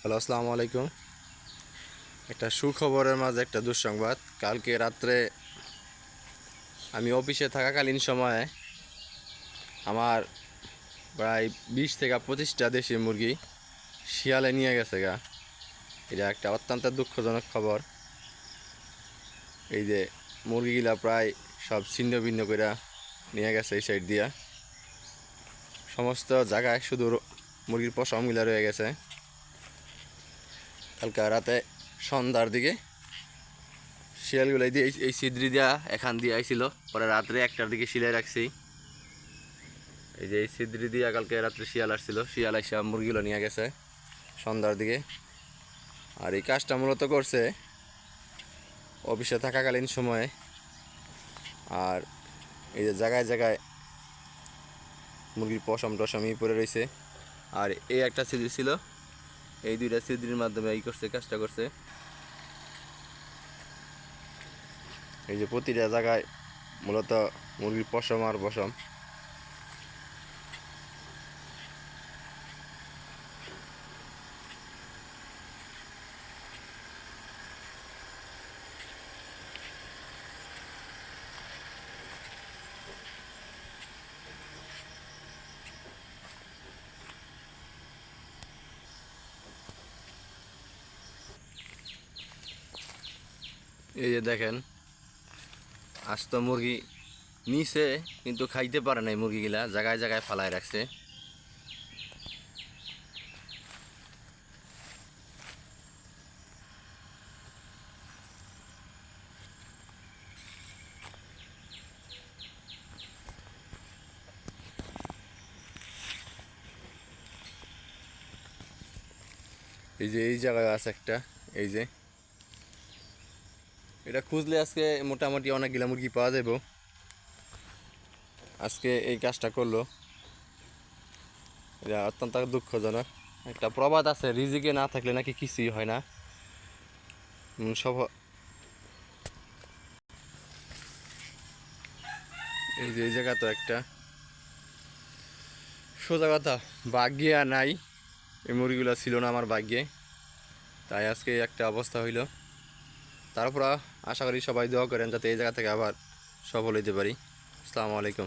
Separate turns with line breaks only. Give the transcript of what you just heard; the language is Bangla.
হ্যালো, আসসালামু আলাইকুম। একটা সুখবরের মাঝে একটা দুঃসংবাদ। কালকে রাত্রে আমি অফিসে থাকাকালীন সময়ে আমার প্রায় বিশ থেকে পঁচিশটা দেশি মুরগি শিয়ালে নিয়ে গেছে গা। এটা একটা অত্যন্ত দুঃখজনক খবর। এই যে মুরগিগুলা প্রায় সব ছিন্ন ভিন্ন করে নিয়ে গেছে এই সাইড দিয়া। সমস্ত জায়গায় শুধু মুরগির পশমগুলা রয়ে গেছে। কালকে রাতে সন্ধ্যার দিকে শিয়ালগুলো দিয়ে এই- সিদ্রি দিয়া এখান দিয়ে আইছিল। পরে রাত্রে একটার দিকে শিলাই রাখছি। এই যে এই সিদ্রি দিয়া কালকে রাত্রে শিয়াল আসছিল। শিয়াল আইসা মুরগিগুলো নিয়ে গেছে সন্ধ্যার দিকে। আর এই কাজটা মূলত করছে অফিসে থাকাকালীন সময়ে। আর এই যে জায়গায় জায়গায় মুরগির পশম টসম ই পরে রয়েছে আর এই একটা সিদ্রি ছিল এই দুইটা সিদ্রির মাধ্যমে এই করছে, কাজটা করছে। এই যে প্রতিটা জায়গায় মূলত মুরগির পশম আর পশম। এই যে দেখেন, আস্ত মুরগি নিছে, কিন্তু খাইতে পারে নাই মুরগিগুলা, জায়গায় জায়গায় ফালায় রাখছে। এই যে, এই জায়গায় আছে একটা, এই যে। এটা খুঁজলে আজকে মোটামুটি অনেকগুলা মুরগি পাওয়া যাবে আজকে এই কাজটা করল। এটা অত্যন্ত দুঃখজনক। একটা প্রবাদ আছে, রিজিকে না থাকলে নাকি কিছুই হয় না। সব এই যে এই জায়গা তো একটা। সোজা কথা, ভাগ্যে নাই। এই মুরগিগুলো ছিল না আমার ভাগ্যে। তাই আজকে একটা অবস্থা হইল। তারপর আশা করি সবাই দোয়া করেন যাতে এই জায়গা থেকে আবার সফল হইতে পারি। আসসালামু আলাইকুম।